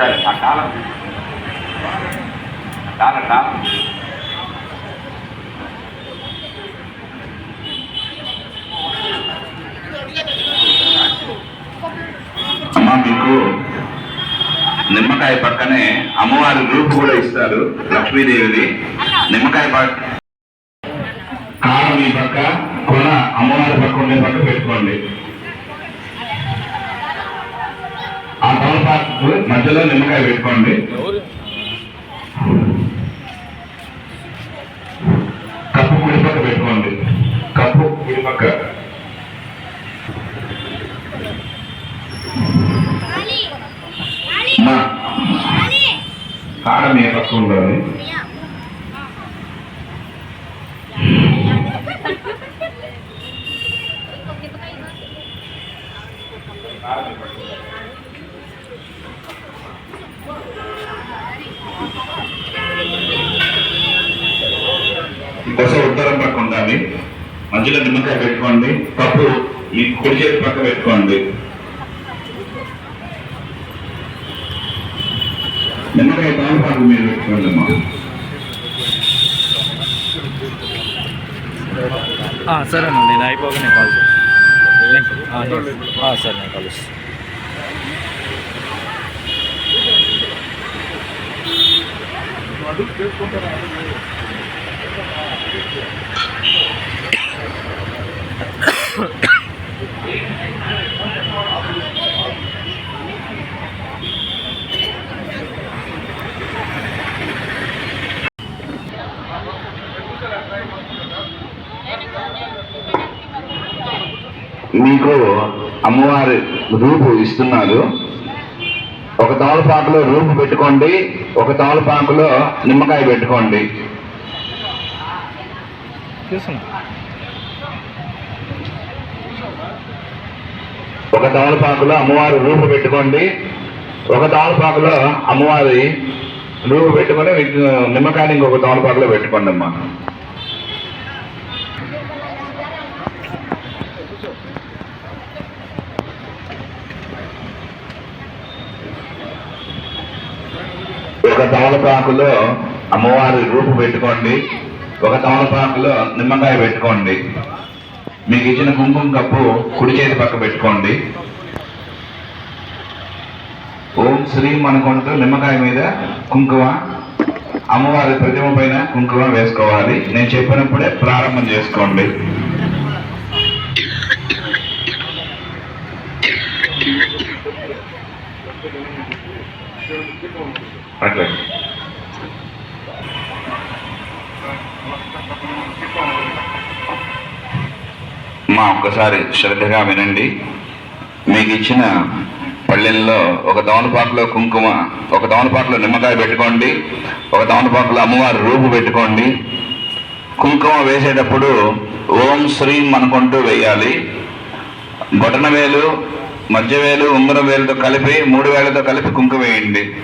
ఒకసారి ఆ కాలం కాల కాలం అమ్మా మీకు నిమ్మకాయ పక్కనే అమ్మవారి రూపు కూడా ఇస్తారు లక్ష్మీదేవిది. నిమ్మకాయ పక్క కాలం ఈ పక్క కొన అమ్మవారి పక్క ఉండే పక్క పెట్టుకోండి. ఆ మధ్యలో నిమ్మకాయ పెట్టుకోండి. కప్పు కుడిపక్క పెట్టుకోండి. కప్పు కుడిపక్క. మా. కాడ మీ పక్క ఉండాలి. దశ ఉత్తరం పక్క ఉండాలి. మధ్యలో నిమ్మకాయ పెట్టుకోండి. పప్పు మీ కుడి చేతి పక్క పెట్టుకోండి. నిమ్మకాయ తాలపాకు మీరు పెట్టుకోండి అమ్మా సరేనండి నేను అయిపోగా నేను కాల్ చేస్తాను నేను- ఆ, సరే నేను కలుస్తాను మీకు అమ్మవారి రూపు ఇస్తున్నారు ఒక తోలపాకులో రూపు పెట్టుకోండి ఒక తమలపాకులో నిమ్మకాయ పెట్టుకోండి. చూస్తున్నా. ఒక తమలపాకులో అమ్మవారి రూపు పెట్టుకోండి. ఒక తమలపాకులో అమ్మవారి రూపు పెట్టుకొని నిమ్మకాయని ఇంకొక తమలపాకులో పెట్టుకోండి అమ్మా. ఒక తమలపాకులో అమ్మవారి రూపు పెట్టుకోండి. ఒక తమలపాకులో నిమ్మకాయ పెట్టుకోండి. మీకు ఇచ్చిన కుంకుమ కప్పు కుడి చేతి పక్క పెట్టుకోండి. ఓం శ్రీం అనుకుంటూ నిమ్మకాయ మీద కుంకుమ అమ్మవారి ప్రతిమ పైన కుంకుమ వేసుకోవాలి. నేను చెప్పినప్పుడే ప్రారంభం చేసుకోండి. అట్లా. మా ఒక్కసారి శ్రద్ధగా వినండి. మీకు ఇచ్చిన పళ్ళెల్లో ఒక దవనపాకులో కుంకుమ ఒక దవనపాకులో నిమ్మకాయ పెట్టుకోండి ఒక దవనపాకులో అమ్మవారి రూపు పెట్టుకోండి. కుంకుమ వేసేటప్పుడు ఓం శ్రీం అనుకుంటూ వేయాలి. బొటన వేలు మధ్య వేలు ఉంగరం వేలుతో కలిపి మూడు వేలతో కలిపి కుంకుమ వేయండి.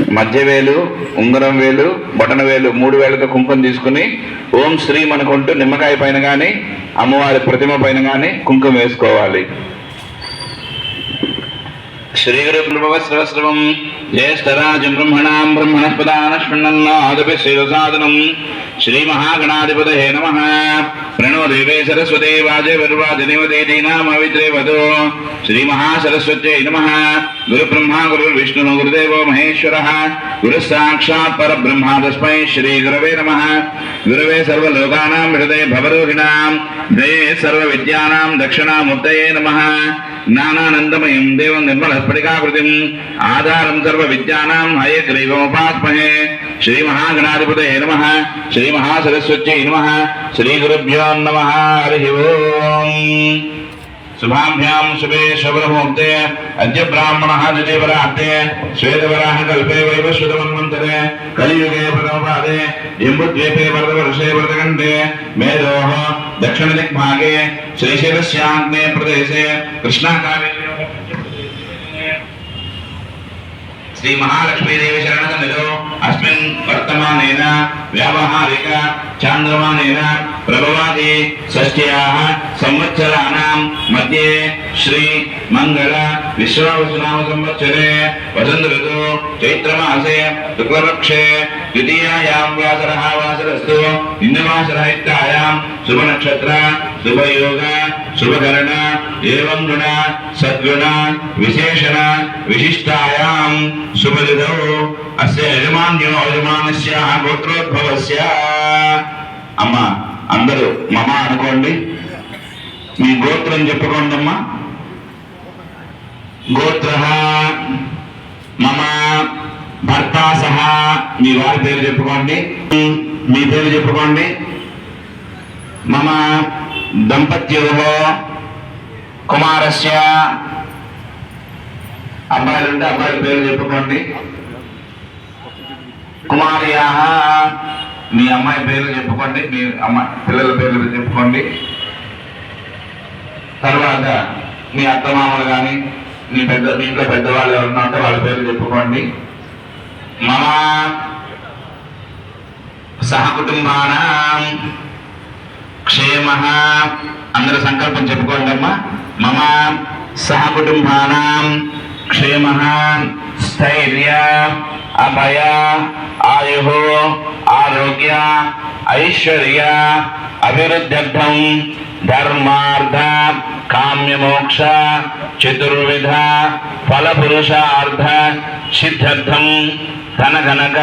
మధ్య వేలు ఉంగరం వేలు బొటన వేలు మూడు వేలతో కుంకుమ తీసుకుని ఓం శ్రీ అనుకుంటూ నిమ్మకాయ పైన కానీ అమ్మవారి ప్రతిమ పైన కానీ కుంకుమ వేసుకోవాలి. శ్రీ గురుభవస్రవస్రవం జ్యేష్ఠరాజం బ్రహ్మణాం బ్రహ్మణస్పదానశ్వన్నన్నాదపి శిరసాదనం శ్రీ మహాగణాధిపతయే నమ. ప్రణో దేవే సరస్వతే వాజే వర్వాజనివదే దీనామవిత్రే వదో శ్రీ మహాసరస్వత్యై నమ గురు బ్రహ్మ గురు విష్ణు గురుదేవో మహేశ్వర గురు సాక్షాత్ పరబ్రహ్మ తస్మై శ్రీ గురవే నమ గురవే సర్వలోకానాం హృదయ భవరోహిణాం దయే సర్వ విద్యానాం దక్షిణామూర్తయే నమ జ్ఞానానందమయం దేవం నిర్మల స్ఫటికాకృతిం ఆధారం సర్వ విద్యానాం హయగ్రీవముపాస్మహే శ్రీ మహాగణాధిపతయే నమః శ్రీ మహాసరస్వత్యై నమః శ్రీ గురుభ్యో నమః హరి ఓం शुभाभ्याम शुभे शुभमुहूर्ते अद्य ब्राह्मणः द्वितीयवरार्ते श्वेतवराह कल्पे वैवस्वतमन्वन्तरे कलियुगे परमपादे जम्बुद्वीपे वरदवर्षे वरदखण्डे मेधोः दक्षिणदिग्भागे श्रीशैलस्याग्ने प्रदेशे कृष्णाकाव्ये శ్రీ మహాలక్ష్మీదేవి శరణగమిలో అస్మిన్ వర్తమానేన వ్యావహారిక చాంద్రమానేన ప్రభవాది షష్ట్యాः సంవత్సరాణాం మధ్యే శ్రీ మంగళ విశ్వావసునామ సంవత్సరే వసంత ఋతు చైత్రమాసే శుక్లపక్షే ద్వితీయాయాం వాసరः వాసరస్తు ఇంద్రమాసరः ఇత్యాయాం శుభనక్షత్ర శుభయోగ శుభకరణ ఏం గుణ సద్గుణ విశేషణ విశిష్టాయాం శుభలిదౌ అస్య యజమాన్యో యజమానస్య గోత్రోద్భవస్య. అమ్మ అందరూ మమ అనుకోండి. మీ గోత్రం చెప్పుకోండి అమ్మా. గోత్ర మమ భర్త సహా మీ వారి పేరు చెప్పుకోండి. మీ పేరు చెప్పుకోండి. మమ దంపత్యో కుమారస్య అబ్బాయిలుంటే అబ్బాయిల పేరు చెప్పుకోండి కుమార్యా మీ అమ్మాయి పేరు చెప్పుకోండి మీ అమ్మాయి పిల్లల పేర్లు చెప్పుకోండి. తర్వాత మీ అత్తమామలు కానీ మీ పెద్ద మీ ఇంట్లో పెద్దవాళ్ళు ఎవరన్నా ఉంటే వాళ్ళ పేర్లు చెప్పుకోండి. మమ సహకుటుంబానా క్షేమ. అందరూ సంకల్పం చెప్పుకోండి అమ్మా మమ సహకుటుంబానాం క్షేమ. స్థైర్య అభయ ఆయు ఆరోగ్య ఐశ్వర్య అభివృద్ధ్యర్థం ధర్మార్థ కామ్యమోక్ష చతుర్విధ ఫలపురుషార్థ సిద్ధ్యర్థం ధనగనక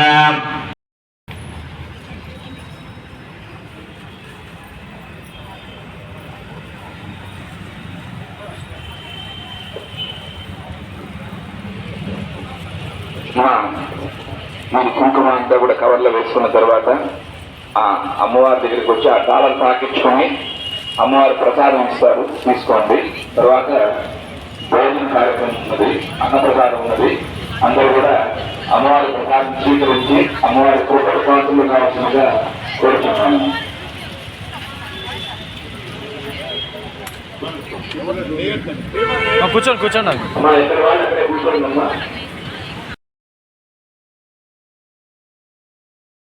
మీరు కుంకుమ అంతా కూడా కవర్లో వేసుకున్న తర్వాత ఆ అమ్మవారి దగ్గరికి వచ్చి ఆ తాళం తాకించుకొని అమ్మవారి ప్రసాదం ఇస్తారు. తీసుకోండి. తర్వాత భోజన కార్యక్రమం ఉన్నది అన్నప్రసాదం ఉన్నది. అందరూ కూడా అమ్మవారి ప్రసాదం స్వీకరించి అమ్మవారి కృపణాతులు కావాల్సిందిగా కోరుతున్నాను కూర్చోండి కూర్చోండి. అమ్మా వాళ్ళు కూర్చోండి అమ్మా.